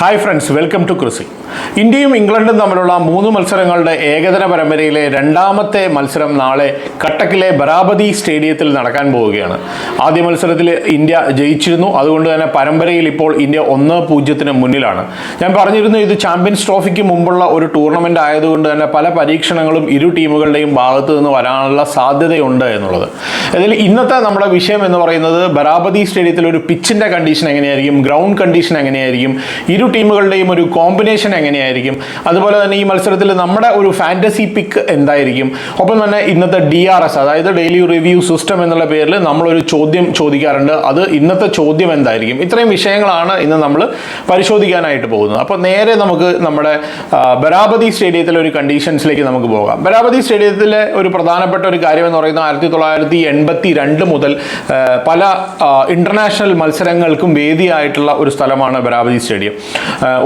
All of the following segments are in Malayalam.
ഹായ് ഫ്രണ്ട്സ് വെൽക്കം ടു ക്രിസി ഇന്ത്യയും ഇംഗ്ലണ്ടും തമ്മിലുള്ള മൂന്ന് മത്സരങ്ങളുടെ ഏകദിന പരമ്പരയിലെ രണ്ടാമത്തെ മത്സരം നാളെ കട്ടക്കിലെ ബരാബതി സ്റ്റേഡിയത്തിൽ നടക്കാൻ പോവുകയാണ്. ആദ്യ മത്സരത്തിൽ ഇന്ത്യ ജയിച്ചിരുന്നു. അതുകൊണ്ട് തന്നെ പരമ്പരയിൽ ഇപ്പോൾ ഇന്ത്യ ഒന്ന് പൂജ്യത്തിന് മുന്നിലാണ്. ഞാൻ പറഞ്ഞിരുന്നു ഇത് ചാമ്പ്യൻസ് ട്രോഫിക്ക് മുമ്പുള്ള ഒരു ടൂർണമെന്റ് ആയതുകൊണ്ട് തന്നെ പല പരീക്ഷണങ്ങളും ഇരു ടീമുകളുടെയും ഭാഗത്തു നിന്ന് വരാനുള്ള സാധ്യതയുണ്ട് എന്നുള്ളത്. ഇതിൽ ഇന്നത്തെ നമ്മുടെ വിഷയം എന്ന് പറയുന്നത് ബരാബതി സ്റ്റേഡിയത്തിൽ ഒരു പിച്ചിന്റെ കണ്ടീഷൻ എങ്ങനെയായിരിക്കും? ഗ്രൗണ്ട് കണ്ടീഷൻ എങ്ങനെയായിരിക്കും? ഇരു ടീമുകളുടെയും ഒരു കോമ്പിനേഷൻ എങ്ങനെയായിരിക്കും? അതുപോലെ തന്നെ ഈ മത്സരത്തിൽ നമ്മുടെ ഒരു ഫാന്റസി പിക്ക് എന്തായിരിക്കും? ഒപ്പം തന്നെ ഇന്നത്തെ ഡി ആർ എസ് അതായത് ഡെയിലി റിവ്യൂ സിസ്റ്റം എന്നുള്ള പേരിൽ നമ്മളൊരു ചോദ്യം ചോദിക്കാറുണ്ട്. അത് ഇന്നത്തെ ചോദ്യം എന്തായിരിക്കും? ഇത്രയും വിഷയങ്ങളാണ് ഇന്ന് നമ്മൾ പരിശോധിക്കാനായിട്ട് പോകുന്നത്. അപ്പോൾ നേരെ നമുക്ക് നമ്മുടെ ബരാബതി സ്റ്റേഡിയത്തിലെ ഒരു കണ്ടീഷൻസിലേക്ക് നമുക്ക് പോകാം. ബരാബതി സ്റ്റേഡിയത്തിലെ ഒരു പ്രധാനപ്പെട്ട ഒരു കാര്യം എന്ന് പറയുന്നത് ആയിരത്തി തൊള്ളായിരത്തി എൺപത്തി രണ്ട് മുതൽ പല ഇന്റർനാഷണൽ മത്സരങ്ങൾക്കും വേദിയായിട്ടുള്ള ഒരു സ്ഥലമാണ് ബരാബതി സ്റ്റേഡിയം.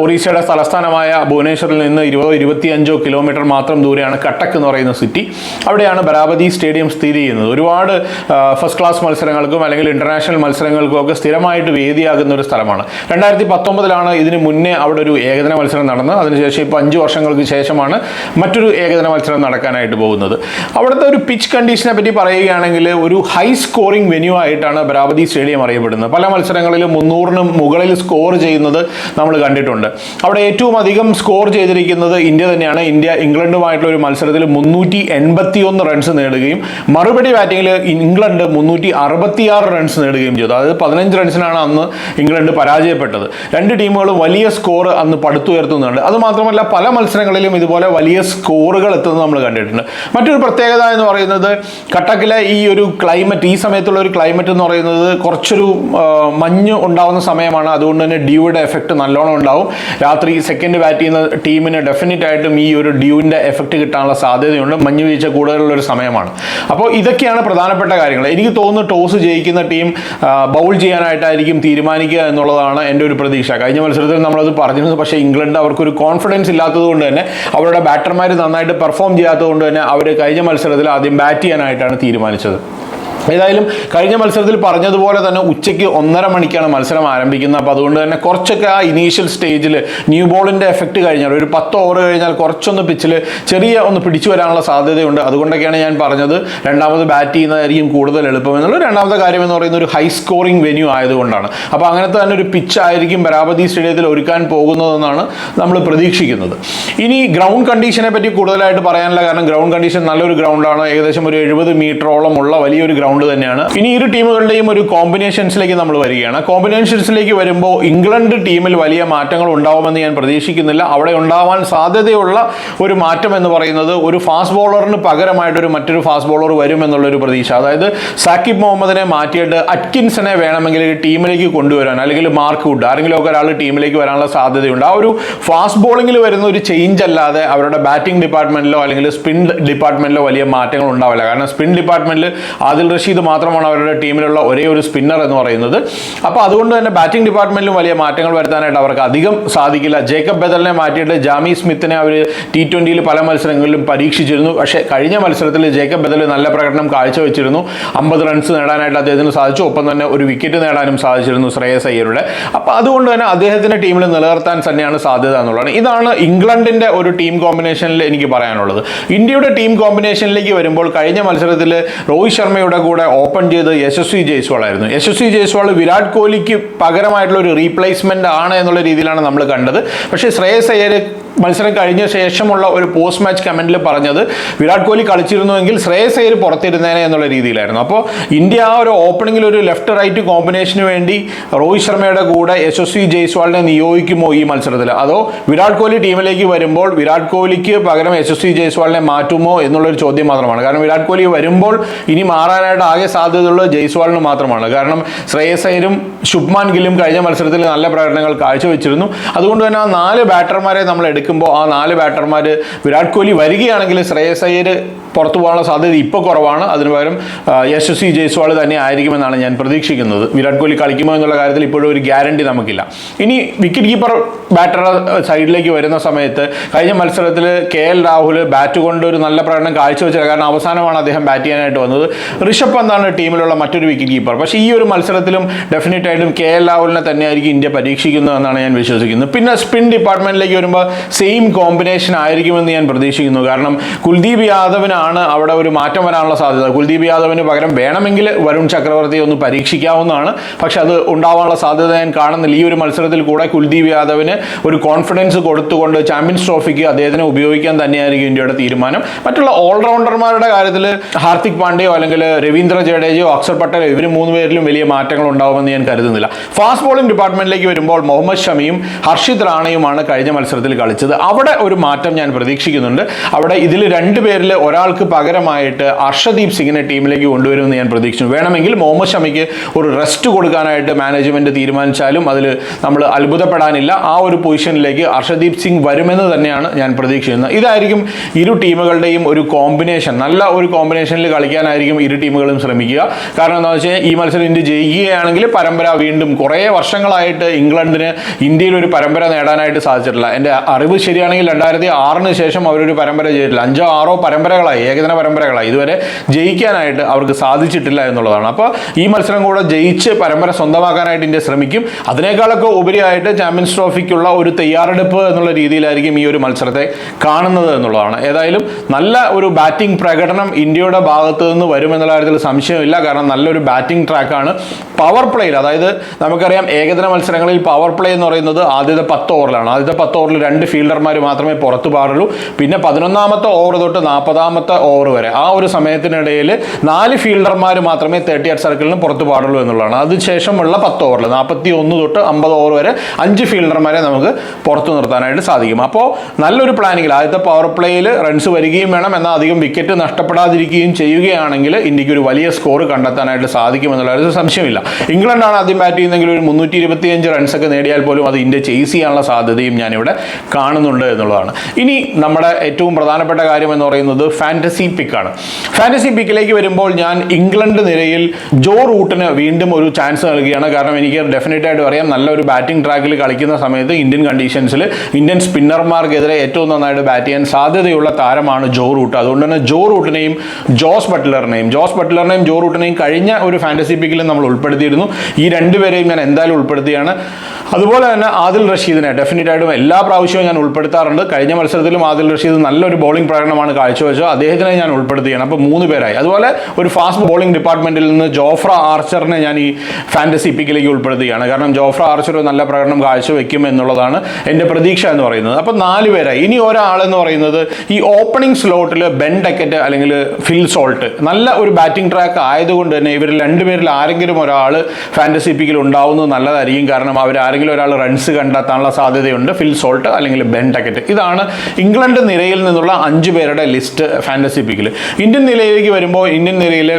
ഒറീസയുടെ തലസ്ഥാനമായ ഭുവനേശ്വറിൽ നിന്ന് ഇരുപതോ ഇരുപത്തിയഞ്ചോ കിലോമീറ്റർ മാത്രം ദൂരെയാണ് കട്ടക്ക് എന്ന് പറയുന്ന സിറ്റി അവിടെയാണ് ബരാബതി സ്റ്റേഡിയം സ്ഥിതി ചെയ്യുന്നത്. ഒരുപാട് ഫസ്റ്റ് ക്ലാസ് മത്സരങ്ങൾക്കും അല്ലെങ്കിൽ ഇന്റർനാഷണൽ മത്സരങ്ങൾക്കും ഒക്കെ സ്ഥിരമായിട്ട് വേദിയാകുന്ന ഒരു സ്ഥലമാണ്. രണ്ടായിരത്തി പത്തൊമ്പതിലാണ് ഇതിന് മുന്നേ അവിടെ ഒരു ഏകദിന മത്സരം നടന്നത്. അതിനുശേഷം ഇപ്പോൾ അഞ്ച് വർഷങ്ങൾക്ക് ശേഷമാണ് മറ്റൊരു ഏകദിന മത്സരം നടക്കാനായിട്ട് പോകുന്നത്. അവിടുത്തെ ഒരു പിച്ച് കണ്ടീഷനെ പറ്റി പറയുകയാണെങ്കിൽ ഒരു ഹൈ സ്കോറിംഗ് വെന്യൂ ആയിട്ടാണ് ബരാബതി സ്റ്റേഡിയം അറിയപ്പെടുന്നത്. പല മത്സരങ്ങളിലും മുന്നൂറിനും മുകളിൽ സ്കോർ ചെയ്യുന്നത് നമ്മൾ കണ്ടിട്ടുണ്ട്. അവിടെ ഏറ്റവും അധികം സ്കോർ ചെയ്തിരിക്കുന്നത് ഇന്ത്യ തന്നെയാണ്. ഇന്ത്യ ഇംഗ്ലണ്ടുമായിട്ടുള്ള ഒരു മത്സരത്തിൽ മുന്നൂറ്റി എൺപത്തി ഒന്ന് റൺസ് നേടുകയും മറുപടി ബാറ്റിങ്ങിൽ ഇംഗ്ലണ്ട് മുന്നൂറ്റി അറുപത്തിയാറ് റൺസ് നേടുകയും ചെയ്തു. അതായത് പതിനഞ്ച് റൺസിനാണ് അന്ന് ഇംഗ്ലണ്ട് പരാജയപ്പെട്ടത്. രണ്ട് ടീമുകളും വലിയ സ്കോർ അന്ന് പടുത്തുയർത്തുന്നുണ്ട്. അത് മാത്രമല്ല പല മത്സരങ്ങളിലും ഇതുപോലെ വലിയ സ്കോറുകൾ എത്തുന്നത് നമ്മൾ കണ്ടിട്ടുണ്ട്. മറ്റൊരു പ്രത്യേകത എന്ന് പറയുന്നത് കട്ടക്കിലെ ഈ ഒരു ക്ലൈമറ്റ് ഈ സമയത്തുള്ള ഒരു ക്ലൈമറ്റ് എന്ന് പറയുന്നത് കുറച്ചൊരു മഞ്ഞ് ഉണ്ടാവുന്ന സമയമാണ്. അതുകൊണ്ട് തന്നെ ഡ്യൂയുടെ എഫക്റ്റ് നല്ലോണം ഉണ്ടാവും. രാത്രി സെക്കൻഡ് ബാറ്റ് ചെയ്യുന്ന ടീമിന് ഡെഫിനറ്റ് ആയിട്ടും ഈ ഒരു ഡ്യൂവിന്റെ എഫക്റ്റ് കിട്ടാനുള്ള സാധ്യതയുണ്ട്. മഞ്ഞ് വീഴ്ച കൂടുതലുള്ള ഒരു സമയമാണ്. അപ്പോൾ ഇതൊക്കെയാണ് പ്രധാനപ്പെട്ട കാര്യങ്ങൾ. എനിക്ക് തോന്നുന്നു ടോസ് ജയിക്കുന്ന ടീം ബൗൾ ചെയ്യാനായിട്ടായിരിക്കും തീരുമാനിക്കുക എന്നുള്ളതാണ് എന്റെ ഒരു പ്രതീക്ഷ. കഴിഞ്ഞ മത്സരത്തിൽ നമ്മളത് പറഞ്ഞിരുന്നു. പക്ഷേ ഇംഗ്ലണ്ട് അവർക്കൊരു കോൺഫിഡൻസ് ഇല്ലാത്തത് കൊണ്ട് തന്നെ അവരുടെ ബാറ്റർമാർ നന്നായിട്ട് പെർഫോം ചെയ്യാത്തത് കൊണ്ട് തന്നെ അവർ കഴിഞ്ഞ മത്സരത്തിൽ ആദ്യം ബാറ്റ് ചെയ്യാനായിട്ടാണ് തീരുമാനിച്ചത്. ഏതായാലും കഴിഞ്ഞ മത്സരത്തിൽ പറഞ്ഞതുപോലെ തന്നെ ഉച്ചയ്ക്ക് ഒന്നര മണിക്കാണ് മത്സരം ആരംഭിക്കുന്നത്. അപ്പോൾ അതുകൊണ്ട് തന്നെ കുറച്ചൊക്കെ ആ ഇനീഷ്യൽ സ്റ്റേജിൽ ന്യൂ ബോളിന്റെ എഫക്റ്റ് കഴിഞ്ഞാൽ ഒരു പത്ത് ഓവർ കഴിഞ്ഞാൽ കുറച്ചൊന്ന് പിച്ചിൽ ചെറിയ ഒന്ന് പിടിച്ചു വരാനുള്ള സാധ്യതയുണ്ട്. അതുകൊണ്ടൊക്കെയാണ് ഞാൻ പറഞ്ഞത് രണ്ടാമത് ബാറ്റ് ചെയ്യുന്നതായിരിക്കും കൂടുതൽ എളുപ്പം എന്നുള്ളത്. രണ്ടാമത്തെ കാര്യം എന്ന് പറയുന്നത് ഒരു ഹൈ സ്കോറിംഗ് വെന്യൂ ആയതുകൊണ്ടാണ്. അപ്പോൾ അങ്ങനത്തെ തന്നെ ഒരു പിച്ച് ആയിരിക്കും ബരാബതി സ്റ്റേഡിയത്തിൽ ഒരുക്കാൻ പോകുന്നതെന്നാണ് നമ്മൾ പ്രതീക്ഷിക്കുന്നത്. ഇനി ഗ്രൗണ്ട് കണ്ടീഷനെ പറ്റി കൂടുതലായിട്ട് പറയാനുള്ള കാരണം ഗ്രൗണ്ട് കണ്ടീഷൻ നല്ലൊരു ഗ്രൗണ്ടാണ് ഏകദേശം ഒരു എഴുപത് മീറ്ററോളം ഉള്ള വലിയൊരു ഗ്രൗണ്ട് തന്നെയാണ്. ഇനി ഇരു ടീമുകളുടെയും ഒരു കോമ്പിനേഷൻസിലേക്ക് നമ്മൾ വരികയാണ്. കോമ്പിനേഷൻസിലേക്ക് വരുമ്പോൾ ഇംഗ്ലണ്ട് ടീമിൽ വലിയ മാറ്റങ്ങൾ ഉണ്ടാവുമെന്ന് ഞാൻ പ്രതീക്ഷിക്കുന്നില്ല. അവിടെ ഉണ്ടാവാൻ സാധ്യതയുള്ള ഒരു മാറ്റം എന്ന് പറയുന്നത് ഒരു ഫാസ്റ്റ് ബോളറിന് പകരമായിട്ടൊരു മറ്റൊരു ഫാസ്റ്റ് ബോളർ വരും എന്നുള്ളൊരു പ്രതീക്ഷ. അതായത് സാക്കിബ് മുഹമ്മദിനെ മാറ്റിയിട്ട് അറ്റ്കിൻസനെ വേണമെങ്കിൽ ടീമിലേക്ക് കൊണ്ടുവരാൻ അല്ലെങ്കിൽ മാർക്ക് വുഡ് ആരെങ്കിലും ഒക്കെ ഒരാൾ ടീമിലേക്ക് വരാനുള്ള സാധ്യതയുണ്ട്. ആ ഒരു ഫാസ്റ്റ് ബോളിങ്ങിൽ വരുന്ന ഒരു ചേഞ്ച് അല്ലാതെ അവരുടെ ബാറ്റിംഗ് ഡിപ്പാർട്ട്മെന്റിലോ അല്ലെങ്കിൽ സ്പിൻ ഡിപ്പാർട്ട്മെന്റിലോ വലിയ മാറ്റങ്ങൾ ഉണ്ടാവില്ല. കാരണം സ്പിൻ ഡിപ്പാർട്ട്മെന്റിൽ ആദിൽ റഷീദ് മാത്രമാണ് അവരുടെ ടീമിലുള്ള ഒരേ ഒരു സ്പിന്നർ എന്ന് പറയുന്നത്. അപ്പോൾ അതുകൊണ്ട് തന്നെ ബാറ്റിംഗ് ഡിപ്പാർട്ട്മെന്റിലും വലിയ മാറ്റങ്ങൾ വരുത്താനായിട്ട് അവർക്ക് അധികം സാധിക്കില്ല. ജേക്കബ് ബദലിനെ മാറ്റിയിട്ട് ജാമി സ്മിത്തിനെ അവർ ടി ട്വന്റിയിൽ പല മത്സരങ്ങളിലും പരീക്ഷിച്ചിരുന്നു. പക്ഷേ കഴിഞ്ഞ മത്സരത്തിൽ ജേക്കബ് ബദൽ നല്ല പ്രകടനം കാഴ്ചവെച്ചിരുന്നു. അമ്പത് റൺസ് നേടാനായിട്ട് അദ്ദേഹത്തിന് സാധിച്ചു. ഒപ്പം തന്നെ ഒരു വിക്കറ്റ് നേടാനും സാധിച്ചിരുന്നു ശ്രേയസ് അയ്യരുടെ. അപ്പോൾ അതുകൊണ്ട് തന്നെ അദ്ദേഹത്തിന്റെ ടീമിൽ നിലനിർത്താൻ തന്നെയാണ് സാധ്യത എന്നുള്ളതാണ്. ഇതാണ് ഇംഗ്ലണ്ടിന്റെ ഒരു ടീം കോമ്പിനേഷനിൽ എനിക്ക് പറയാനുള്ളത്. ഇന്ത്യയുടെ ടീം കോമ്പിനേഷനിലേക്ക് വരുമ്പോൾ കഴിഞ്ഞ മത്സരത്തിൽ രോഹിത് ശർമ്മയുടെ ഓപ്പൺ ചെയ്ത് യശസ്വി ജയ്സ്വാൾ ആയിരുന്നു. യശസ്വി ജയ്സ്വാൾ വിരാട് കോഹ്ലിക്ക് പകരമായിട്ടുള്ള ഒരു റീപ്ലേസ്മെന്റ് ആണ് എന്നുള്ള രീതിയിലാണ് നമ്മൾ കണ്ടത്. പക്ഷേ ശ്രേയസ് അയ്യർ മത്സരം കഴിഞ്ഞ ശേഷമുള്ള ഒരു പോസ്റ്റ് മാച്ച് കമന്റിൽ പറഞ്ഞത് വിരാട് കോഹ്ലി കളിച്ചിരുന്നുവെങ്കിൽ ശ്രേയസ് അയ്യർ പുറത്തിരുന്നേനെ എന്നുള്ള രീതിയിലായിരുന്നു. അപ്പോൾ ഇന്ത്യ ആ ഒരു ഓപ്പണിംഗിൽ ഒരു ലെഫ്റ്റ് റൈറ്റ് കോമ്പിനേഷന് വേണ്ടി രോഹിത് ശർമ്മയുടെ കൂടെ യശസ്വി ജയ്സ്വാളിനെ നിയോഗിക്കുമോ ഈ മത്സരത്തിൽ? അതോ വിരാട് കോഹ്ലി ടീമിലേക്ക് വരുമ്പോൾ വിരാട് കോഹ്ലിക്ക് പകരം യശസ്വി ജയ്സ്വാളിനെ മാറ്റുമോ എന്നുള്ളൊരു ചോദ്യം മാത്രമാണ്. കാരണം വിരാട് കോഹ്ലി വരുമ്പോൾ ഇനി മാറാനായിട്ട് ആകെ സാധ്യതയുള്ളത് ജയ്സ്വാളിന് മാത്രമാണ്. കാരണം ശ്രേയസ് അയ്യരും ശുഭ്മാൻ ഗില്ലും കഴിഞ്ഞ മത്സരത്തിൽ നല്ല പ്രകടനങ്ങൾ കാഴ്ചവെച്ചിരുന്നു. അതുകൊണ്ട് തന്നെ ആ നാല് ബാറ്റർമാരെ നമ്മൾ എടുക്കുമ്പോൾ ആ നാല് ബാറ്റർമാർ വിരാട് കോഹ്ലി വരികയാണെങ്കിൽ ശ്രേയസ് അയ്യർ പുറത്തു പോകാനുള്ള സാധ്യത ഇപ്പോൾ കുറവാണ്. അതിന് പകരം യശസ്വി ജയ്സ്വാൾ തന്നെ ആയിരിക്കുമെന്നാണ് ഞാൻ പ്രതീക്ഷിക്കുന്നത്. വിരാട് കോഹ്ലി കളിക്കുമോ എന്നുള്ള കാര്യത്തിൽ ഇപ്പോഴും ഒരു ഗ്യാരണ്ടി നമുക്കില്ല. ഇനി വിക്കറ്റ് കീപ്പർ ബാറ്ററുടെ സൈഡിലേക്ക് വരുന്ന സമയത്ത് കഴിഞ്ഞ മത്സരത്തിൽ കെ. എൽ. രാഹുൽ ബാറ്റ് കൊണ്ട് ഒരു നല്ല പ്രകടനം കാഴ്ചവെച്ചില്ല. കാരണം അവസാനമാണ് അദ്ദേഹം ബാറ്റ് ചെയ്യാനായിട്ട് വന്നത്. ഋഷഭ് പന്താണ് ടീമിലുള്ള മറ്റൊരു വിക്കറ്റ് കീപ്പർ പക്ഷേ ഈ ഒരു മത്സരത്തിലും ഡെഫിനറ്റ് ആയിട്ടും കെ. എൽ. രാഹുലിനെ തന്നെയായിരിക്കും ഇന്ത്യ പരീക്ഷിക്കുന്നതെന്നാണ് ഞാൻ വിശ്വസിക്കുന്നത് പിന്നെ സ്പിൻ ഡിപ്പാർട്ട്മെന്റിലേക്ക് വരുമ്പോൾ സെയിം കോമ്പിനേഷൻ ആയിരിക്കുമെന്ന് ഞാൻ പ്രതീക്ഷിക്കുന്നു. കാരണം കുൽദീപ് യാദവിനാണ് അവിടെ ഒരു മാറ്റം വരാനുള്ള സാധ്യത? കുൽദീപ് യാദവിന് പകരം വേണമെങ്കിൽ വരുൺ ചക്രവർത്തി ഒന്ന് പരീക്ഷിക്കാവുന്നതാണ്. പക്ഷെ അത് ഉണ്ടാവാനുള്ള സാധ്യത ഞാൻ കാണുന്നില്ല. ഈ ഒരു മത്സരത്തിൽ കൂടെ കുൽദീപ് യാദവിന് ഒരു കോൺഫിഡൻസ് കൊടുത്തുകൊണ്ട് ചാമ്പ്യൻസ് ട്രോഫിക്ക് അദ്ദേഹത്തിനെ ഉപയോഗിക്കാൻ തന്നെയായിരിക്കും ഇന്ത്യയുടെ തീരുമാനം. മറ്റുള്ള ഓൾറൗണ്ടർമാരുടെ കാര്യത്തിൽ ഹാർദിക് പാണ്ഡ്യയോ അല്ലെങ്കിൽ രവീന്ദ്ര ജഡേജയോ അക്സർ പട്ടേലോ ഇവർ മൂന്ന് പേരിലും വലിയ മാറ്റങ്ങൾ ഉണ്ടാവുമെന്ന് ഞാൻ കരുതുന്നില്ല. ഫാസ്റ്റ് ബോളിംഗ് ഡിപ്പാർട്ട്മെന്റിലേക്ക് വരുമ്പോൾ മുഹമ്മദ് ഷമിയും ഹർഷിത് റാണയുമാണ് കഴിഞ്ഞ മത്സരത്തിൽ കളിച്ചത്. അവിടെ ഒരു മാറ്റം ഞാൻ പ്രതീക്ഷിക്കുന്നുണ്ട്. അവിടെ ഇതിൽ രണ്ട് പേരിൽ ഒരാൾക്ക് പകരമായിട്ട് അർഷദീപ് സിംഗിനെ ടീമിലേക്ക് കൊണ്ടുവരുമെന്ന് ഞാൻ പ്രതീക്ഷിച്ചു. വേണമെങ്കിൽ മുഹമ്മദ് ഷമിക്ക് ഒരു റെസ്റ്റ് കൊടുക്കാനായിട്ട് മാനേജ്മെന്റ് തീരുമാനിച്ചാലും അതിൽ നമ്മൾ അത്ഭുതപ്പെടാനില്ല. ആ ഒരു പൊസിഷനിലേക്ക് അർഷദീപ് സിംഗ് വരുമെന്ന് തന്നെയാണ് ഞാൻ പ്രതീക്ഷിക്കുന്നത് ഇതായിരിക്കും ഇരു ടീമുകളുടെയും ഒരു കോമ്പിനേഷൻ. നല്ല ഒരു കോമ്പിനേഷനിൽ കളിക്കാനായിരിക്കും ഇരു ടീമുകളും ശ്രമിക്കുക. കാരണം എന്താണെന്ന് വെച്ചാൽ ഈ മത്സരം ഇന്ത്യ ജയിക്കുകയാണെങ്കിൽ പരമ്പര വീണ്ടും കുറേ വർഷങ്ങളായിട്ട് ഇംഗ്ലണ്ടിന് ഇന്ത്യയിൽ ഒരു പരമ്പര നേടാനായിട്ട് സാധിച്ചിട്ടില്ല. എന്റെ അറിവ് ശരിയാണെങ്കിൽ രണ്ടായിരത്തി ആറിന് ശേഷം അവരൊരു പരമ്പര ചെയ്തിട്ടില്ല. അഞ്ചോ ആറോ പരമ്പരകളായി. ഏകദിന പരമ്പരകളായി. ഇതുവരെ ജയിക്കാനായിട്ട് അവർക്ക് സാധിച്ചിട്ടില്ല എന്നുള്ളതാണ്. അപ്പോൾ ഈ മത്സരം കൂടെ ജയിച്ച് പരമ്പര സ്വന്തമാക്കാനായിട്ട് ഇന്ത്യ ശ്രമിക്കും. അതിനേക്കാളൊക്കെ ഉപരിയായിട്ട് ചാമ്പ്യൻസ് ട്രോഫിക്കുള്ള ഒരു തയ്യാറെടുപ്പ് എന്നുള്ള രീതിയിലായിരിക്കും ഈ ഒരു മത്സരത്തെ കാണുന്നത് എന്നുള്ളതാണ്. ഏതായാലും നല്ല ഒരു ബാറ്റിംഗ് പ്രകടനം ഇന്ത്യയുടെ ഭാഗത്ത് നിന്ന് വരുമെന്നുള്ള കാര്യത്തിൽ സംശയമില്ല. കാരണം നല്ലൊരു ബാറ്റിംഗ് ട്രാക്കാണ് പവർ പ്ലേയിൽ. അതായത് നമുക്കറിയാം ഏകദിന മത്സരങ്ങളിൽ പവർ പ്ലേ എന്ന് പറയുന്നത് ആദ്യത്തെ പത്ത് ഓവറിലാണ്. ആദ്യത്തെ പത്ത് ഓവറിൽ രണ്ട് ഫീൽഡർമാർ മാത്രമേ പുറത്തു പാടുള്ളൂ. പിന്നെ പതിനൊന്നാമത്തെ ഓവർ തൊട്ട് നാൽപ്പതാമത്തെ ഓവർ വരെ. ആ ഒരു സമയത്തിനിടയിൽ നാല് ഫീൽഡർമാർ മാത്രമേ തേർട്ടി എയ്റ്റ് സർക്കിളിന് പുറത്ത് പാടുള്ളൂ എന്നുള്ളതാണ്. അതിനുശേഷമുള്ള പത്ത് ഓവറിൽ നാൽപ്പത്തി ഒന്ന് തൊട്ട് അമ്പത് ഓവർ വരെ അഞ്ച് ഫീൽഡർമാരെ നമുക്ക് പുറത്ത് നിർത്താനായിട്ട് സാധിക്കും. അപ്പോൾ നല്ലൊരു പ്ലാനിങ്ങിൽ ആദ്യത്തെ പവർ പ്ലേയിൽ റൺസ് വരികയും വേണം എന്നാൽ അധികം വിക്കറ്റ് നഷ്ടപ്പെടാതിരിക്കുകയും ചെയ്യുകയാണെങ്കിൽ ഇന്ത്യയ്ക്ക് ഒരു വലിയ സ്കോർ കണ്ടെത്താനായിട്ട് സാധിക്കുമെന്നുള്ള ഒരു സംശയമില്ല. ഇംഗ്ലണ്ടാണ് ആദ്യം ബാറ്റ് ചെയ്യുന്നതെങ്കിൽ ഒരു മുന്നൂറ്റി ഇരുപത്തിയഞ്ച് റൺസൊക്കെ നേടിയാൽ പോലും അത് ഇന്ത്യ ചേസ് ചെയ്യാനുള്ള സാധ്യതയും ഞാനിവിടെ കാണുന്നുണ്ട് എന്നുള്ളതാണ്. ഇനി നമ്മുടെ ഏറ്റവും പ്രധാനപ്പെട്ട കാര്യം എന്ന് പറയുന്നത് ഫാന്റസി പിക്കാണ് ഫാന്റസി പിക്കിലേക്ക് വരുമ്പോൾ ഞാൻ ഇംഗ്ലണ്ട് നിരയിൽ ജോ റൂട്ടിന് വീണ്ടും ഒരു ചാൻസ് നൽകുകയാണ്. കാരണം എനിക്ക് ഡെഫിനറ്റ് ആയിട്ട് അറിയാം നല്ലൊരു ബാറ്റിംഗ് ട്രാക്കിൽ കളിക്കുന്ന സമയത്ത് ഇന്ത്യൻ കണ്ടീഷൻസിൽ ഇന്ത്യൻ സ്പിന്നർമാർക്കെതിരെ ഏറ്റവും നന്നായിട്ട് ബാറ്റ് ചെയ്യാൻ സാധ്യതയുള്ള താരമാണ് ജോ റൂട്ട് അതുകൊണ്ട് തന്നെ ജോ റൂട്ടിനെയും ജോസ് ബട്ട്ലറിനെയും ജോസ് ബട്ട്ലറിനെയും ജോ റൂട്ടിനെയും കഴിഞ്ഞ ഒരു ഫാന്റസി പിക്കിലും നമ്മൾ ഉൾപ്പെടുത്തിയിരുന്നു. ഈ രണ്ടുപേരെയും ഞാൻ എന്തായാലും ഉൾപ്പെടുത്തിയാണ്. അതുപോലെ തന്നെ ആദിൽ റഷീദിനെ ഡെഫിനറ്റ് ആയിട്ടും എല്ലാ പ്രാവശ്യവും ഞാൻ ഉൾപ്പെടുത്താറുണ്ട്. കഴിഞ്ഞ മത്സരത്തിലും ആദിൽ റഷീദ് നല്ലൊരു ബോളിംഗ് പ്രകടനമാണ് കാഴ്ചവെച്ചത്. അദ്ദേഹത്തിനെ ഞാൻ ഉൾപ്പെടുത്തുകയാണ് അപ്പോൾ മൂന്ന് പേരായി. അതുപോലെ ഒരു ഫാസ്റ്റ് ബോളിംഗ് ഡിപ്പാർട്ട്മെന്റിൽ നിന്ന് ജോഫ്ര ആർച്ചറിനെ ഞാൻ ഈ ഫാന്റസി പിക്കിലേക്ക് ഉൾപ്പെടുത്തുകയാണ്. കാരണം ജോഫ്ര ആർച്ചർ നല്ല പ്രകടനം കാഴ്ചവെക്കും എന്നുള്ളതാണ് എന്റെ പ്രതീക്ഷ എന്ന് പറയുന്നത്. അപ്പോൾ നാല് പേരായി. ഇനി ഒരാളെന്ന് പറയുന്നത് ഈ ഓപ്പണിംഗ് സ്ലോട്ടിൽ ബെൻ ഡക്കറ്റ് അല്ലെങ്കിൽ ഫിൽ സോൾട്ട് നല്ല ഒരു ബാറ്റിംഗ് ട്രാക്ക് ആയതുകൊണ്ട് തന്നെ ഇവർ രണ്ടുപേരിൽ ആരെങ്കിലും ഒരാൾ ഫാന്റസി പിക്കിൽ ഉണ്ടാവുന്നത് നല്ലതായിരിക്കും. കാരണം അവർ ആരെങ്കിലും ഒരാൾ റൺസ് കണ്ടെത്താനുള്ള സാധ്യതയുണ്ട്. ഫിൽ സോൾട്ട് അല്ലെങ്കിൽ ബെൻ ഡക്കറ്റ് ഇതാണ് ഇംഗ്ലണ്ട് നിരയിൽ നിന്നുള്ള അഞ്ച് പേരുടെ ലിസ്റ്റ് ഫാന്റസി പിക്കിൽ ഇന്ത്യൻ നിലയിലേക്ക് വരുമ്പോൾ ഇന്ത്യൻ നിരയിൽ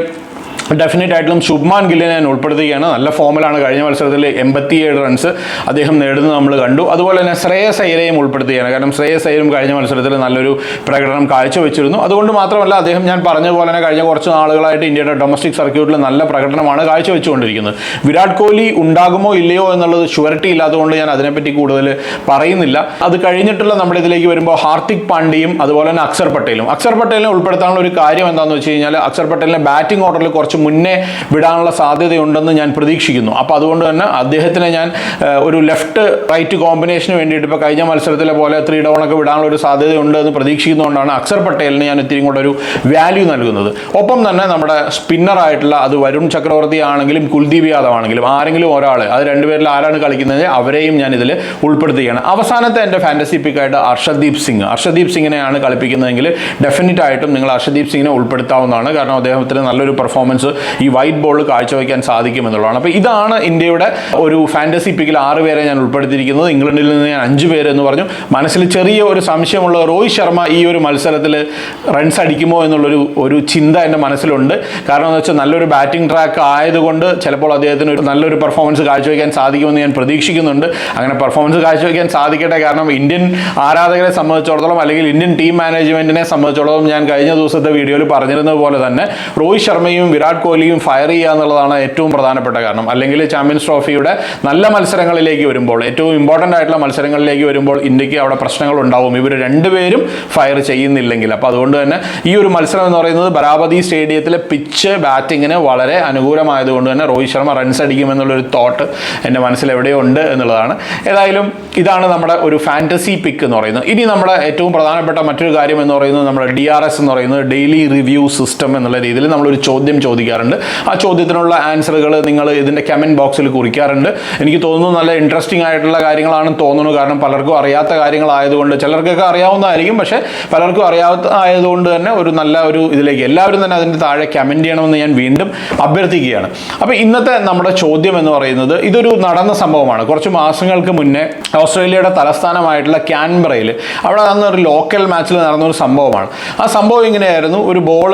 ഡെഫിനറ്റ് ആയിട്ടും ശുഭ്മാൻ ഗില്ലിനെ ഞാൻ ഉൾപ്പെടുത്തുകയാണ്. നല്ല ഫോമിലാണ് കഴിഞ്ഞ മത്സരത്തിൽ എൺപത്തിയേഴ് റൺസ് അദ്ദേഹം നേടുന്നത് നമ്മൾ കണ്ടു. അതുപോലെ തന്നെ ശ്രേയസ് അയ്യരെയും ഉൾപ്പെടുത്തുകയാണ്. കാരണം ശ്രേയസ് അയ്യരും കഴിഞ്ഞ മത്സരത്തിൽ നല്ലൊരു പ്രകടനം കാഴ്ചവെച്ചിരുന്നു. അതുകൊണ്ട് മാത്രമല്ല അദ്ദേഹം ഞാൻ പറഞ്ഞ പോലെ തന്നെ കഴിഞ്ഞ കുറച്ച് നാളുകളായിട്ട് ഇന്ത്യയുടെ ഡൊമസ്റ്റിക് സർക്യൂട്ടിൽ നല്ല പ്രകടനമാണ് കാഴ്ചവെച്ചുകൊണ്ടിരിക്കുന്നത്. വിരാട് കോഹ്ലി ഉണ്ടാകുമോ ഇല്ലയോ എന്നുള്ളത് ഷുവറിറ്റി ഇല്ലാത്തതുകൊണ്ട് ഞാൻ അതിനെപ്പറ്റി കൂടുതൽ പറയുന്നില്ല. അത് കഴിഞ്ഞിട്ടുള്ള നമ്മുടെ ഇതിലേക്ക് വരുമ്പോൾ ഹാർദിക് പാണ്ഡ്യയും അതുപോലെ തന്നെ അക്ഷർ പട്ടേലും. അക്ഷർ പട്ടേലിനെ ഉൾപ്പെടുത്താനുള്ള ഒരു കാര്യം എന്താണെന്ന് വെച്ച് കഴിഞ്ഞാൽ അക്ഷർ പട്ടേലിനെ ബാറ്റിംഗ് ഓർഡറിൽ കുറച്ച് മുന്നേ വിടാനുള്ള സാധ്യതയുണ്ടെന്ന് ഞാൻ പ്രതീക്ഷിക്കുന്നു. അപ്പോൾ അതുകൊണ്ട് തന്നെ അദ്ദേഹത്തിനെ ഞാൻ ഒരു ലെഫ്റ്റ് റൈറ്റ് കോമ്പിനേഷന് വേണ്ടിയിട്ട് ഇപ്പോൾ കഴിഞ്ഞ മത്സരത്തിലെ പോലെ ത്രീ ഡൗൺ ഒക്കെ വിടാനുള്ള ഒരു സാധ്യതയുണ്ട് എന്ന് പ്രതീക്ഷിക്കുന്നതുകൊണ്ടാണ് അക്സർ പട്ടേലിന് ഞാൻ ഇത്തിരി കൂടെ ഒരു വാല്യൂ നൽകുന്നത്. ഒപ്പം തന്നെ നമ്മുടെ സ്പിന്നറായിട്ടുള്ള അത് വരുൺ ചക്രവർത്തി ആണെങ്കിലും കുൽദീപ് യാദവ് ആണെങ്കിലും ആരെങ്കിലും ഒരാൾ അത് രണ്ടുപേരിൽ ആരാണ് കളിക്കുന്നത് അവരെയും ഞാൻ ഇതിൽ ഉൾപ്പെടുത്തുകയാണ്. അവസാനത്തെ എന്റെ ഫാന്റസി പിക്കായിട്ട് അർഷദ്ദീപ് സിംഗ്. അർഷദ്ദീപ് സിംഗിനെയാണ് കളിപ്പിക്കുന്നതെങ്കിൽ ഡെഫിനറ്റ് ആയിട്ടും നിങ്ങൾ അർഷദ്ദീപ് സിംഗിനെ ഉൾപ്പെടുത്താവുന്നതാണ്. കാരണം അദ്ദേഹത്തിന് നല്ലൊരു പെർഫോമൻസ് പെർഫോമൻസ് ഈ വൈറ്റ് ബോളിൽ കാഴ്ചവെക്കാൻ സാധിക്കും എന്നുള്ളതാണ് അപ്പോൾ ഇതാണ് ഇന്ത്യയുടെ ഒരു ഫാന്റസി പിക്കിൽ ആറ് പേരെ ഞാൻ ഉൾപ്പെടുത്തിയിരിക്കുന്നത്. ഇംഗ്ലണ്ടിൽ നിന്ന് ഞാൻ അഞ്ച് പേര് എന്ന് പറഞ്ഞു. മനസ്സിൽ ചെറിയ ഒരു സംശയമുള്ള രോഹിത് ശർമ്മ ഈ ഒരു മത്സരത്തിൽ റൺസ് അടിക്കുമോ എന്നുള്ളൊരു ഒരു ചിന്ത എന്റെ മനസ്സിലുണ്ട്. കാരണം എന്ന് വെച്ചാൽ നല്ലൊരു ബാറ്റിംഗ് ട്രാക്ക് ആയതുകൊണ്ട് ചിലപ്പോൾ അദ്ദേഹത്തിന് ഒരു നല്ലൊരു പെർഫോമൻസ് കാഴ്ചവെക്കാൻ സാധിക്കുമെന്ന് ഞാൻ പ്രതീക്ഷിക്കുന്നുണ്ട്. അങ്ങനെ പെർഫോമൻസ് കാഴ്ചവെക്കാൻ സാധിക്കട്ടെ. കാരണം ഇന്ത്യൻ ആരാധകരെ സംബന്ധിച്ചിടത്തോളം അല്ലെങ്കിൽ ഇന്ത്യൻ ടീം മാനേജ്മെന്റിനെ സംബന്ധിച്ചിടത്തോളം ഞാൻ കഴിഞ്ഞ ദിവസത്തെ വീഡിയോയിൽ പറഞ്ഞിരുന്നത് പോലെ തന്നെ രോഹിത് ശർമ്മയും വിരാട് കോഹ്ലിയും ഫയർ ചെയ്യുക എന്നുള്ളതാണ് ഏറ്റവും പ്രധാനപ്പെട്ട കാരണം. അല്ലെങ്കിൽ ചാമ്പ്യൻസ് ട്രോഫിയുടെ നല്ല മത്സരങ്ങളിലേക്ക് വരുമ്പോൾ ഏറ്റവും ഇമ്പോർട്ടന്റ് ആയിട്ടുള്ള മത്സരങ്ങളിലേക്ക് വരുമ്പോൾ ഇന്ത്യയ്ക്ക് അവിടെ പ്രശ്നങ്ങൾ ഉണ്ടാവും. ഇവർ രണ്ടുപേരും ഫയർ ചെയ്യുന്നില്ലെങ്കിൽ. അപ്പോൾ അതുകൊണ്ട് തന്നെ ഈ ഒരു മത്സരം എന്ന് പറയുന്നത് ബരാബതി സ്റ്റേഡിയത്തിലെ പിച്ച് ബാറ്റിങ്ങിന് വളരെ അനുകൂലമായതുകൊണ്ട് തന്നെ രോഹിത് ശർമ്മ റൺസ് അടിക്കുമെന്നുള്ളൊരു തോട്ട് എന്റെ മനസ്സിൽ എവിടെയോ ഉണ്ട് എന്നുള്ളതാണ്. ഏതായാലും ഇതാണ് നമ്മുടെ ഒരു ഫാന്റസി പിക്ക് എന്ന് പറയുന്നത്. ഇനി നമ്മുടെ ഏറ്റവും പ്രധാനപ്പെട്ട മറ്റൊരു കാര്യം എന്ന് പറയുന്നത് നമ്മുടെ ഡി ആർ എസ് എന്ന് പറയുന്നത് ഡെയിലി റിവ്യൂ സിസ്റ്റം എന്നുള്ള രീതിയിൽ നമ്മളൊരു ചോദ്യം ചോദിക്കാറുണ്ട് ആ ചോദ്യത്തിനുള്ള ആൻസറുകൾ നിങ്ങൾ ഇതിന്റെ കമന്റ് ബോക്സിൽ കുറിക്കാറുണ്ട്. എനിക്ക് തോന്നുന്നു നല്ല ഇൻട്രസ്റ്റിംഗ് ആയിട്ടുള്ള കാര്യങ്ങളാണ് തോന്നുന്നു. കാരണം പലർക്കും അറിയാത്ത കാര്യങ്ങളായതുകൊണ്ട് ചിലർക്കൊക്കെ അറിയാവുന്നതായിരിക്കും. പക്ഷേ പലർക്കും അറിയാത്ത ആയതുകൊണ്ട് തന്നെ ഒരു നല്ല ഒരു ഇതിലേക്ക് എല്ലാവരും തന്നെ അതിന്റെ താഴെ കമന്റ് ചെയ്യണമെന്ന് ഞാൻ വീണ്ടും അഭ്യർത്ഥിക്കുകയാണ്. അപ്പോൾ ഇന്നത്തെ നമ്മുടെ ചോദ്യം എന്ന് പറയുന്നത് ഇതൊരു നടന്ന സംഭവമാണ്. കുറച്ച് മാസങ്ങൾക്ക് മുന്നേ ഓസ്ട്രേലിയയുടെ തലസ്ഥാനമായിട്ടുള്ള ക്യാൻബറയിൽ അവിടെ അന്ന് ഒരു ലോക്കൽ മാച്ചിൽ നടന്ന ഒരു സംഭവമാണ്. ആ സംഭവം ഇങ്ങനെയായിരുന്നു. ഒരു ബോൾ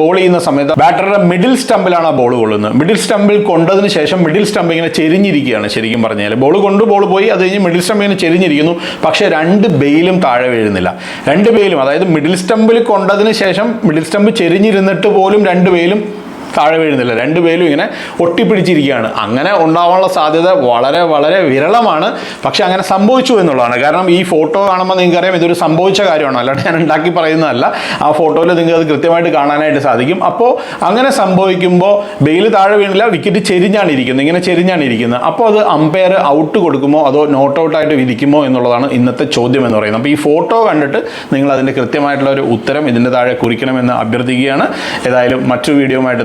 ബോൾ ചെയ്യുന്ന സമയത്ത് ബാറ്ററുടെ മിഡിൽ സ്റ്റമ്പിലാണ് ആ ബോൾ കൊള്ളുന്നത്. മിഡിൽ സ്റ്റമ്പിൽ കൊണ്ടതിന് ശേഷം മിഡിൽ സ്റ്റമ്പ് ഇങ്ങനെ ചെരിഞ്ഞിരിക്കുകയാണ് ശരിക്കും പറഞ്ഞാൽ ബോൾ കൊണ്ട് ബോൾ പോയി അത് കഴിഞ്ഞ് മിഡിൽ സ്റ്റമ്പ് ഇങ്ങനെ ചെരിഞ്ഞിരിക്കുന്നു. പക്ഷേ രണ്ട് ബെയിലും താഴെ വീഴുന്നില്ല. രണ്ട് ബെയിലും അതായത് മിഡിൽ സ്റ്റമ്പിൽ കൊണ്ടതിന് ശേഷം മിഡിൽ സ്റ്റമ്പ് ചെരിഞ്ഞിരുന്നിട്ട് പോലും രണ്ട് ബെയിലും താഴെ വീഴുന്നില്ല. രണ്ട് പേരും ഇങ്ങനെ ഒട്ടിപ്പിടിച്ചിരിക്കുകയാണ്. അങ്ങനെ ഉണ്ടാവാനുള്ള സാധ്യത വളരെ വളരെ വിരളമാണ്. പക്ഷേ അങ്ങനെ സംഭവിച്ചു എന്നുള്ളതാണ്. കാരണം ഈ ഫോട്ടോ കാണുമ്പോൾ നിങ്ങൾക്കറിയാം ഇതൊരു സംഭവിച്ച കാര്യമാണ്. അല്ലാണ്ട് ഞാൻ ഉണ്ടാക്കി പറയുന്നതല്ല. ആ ഫോട്ടോയിൽ നിങ്ങൾക്ക് അത് കൃത്യമായിട്ട് കാണാനായിട്ട് സാധിക്കും. അപ്പോൾ അങ്ങനെ സംഭവിക്കുമ്പോൾ ബെയിൽ താഴെ വീണില്ല വിക്കറ്റ് ചെരിഞ്ഞാണ് ഇരിക്കുന്നത്. ഇങ്ങനെ ചെരിഞ്ഞാണ് ഇരിക്കുന്നത്. അപ്പോൾ അത് അമ്പയർ ഔട്ട് കൊടുക്കുമോ അതോ നോട്ട് ഔട്ടായിട്ട് വിധിക്കുമോ എന്നുള്ളതാണ് ഇന്നത്തെ ചോദ്യം എന്ന് പറയുന്നത്. അപ്പോൾ ഈ ഫോട്ടോ കണ്ടിട്ട് നിങ്ങൾ അതിന്റെ കൃത്യമായിട്ടുള്ള ഒരു ഉത്തരം ഇതിന്റെ താഴെ കുറിക്കണമെന്ന് അഭ്യർത്ഥിക്കുകയാണ്. ഏതായാലും മറ്റു വീഡിയോയുമായിട്ട്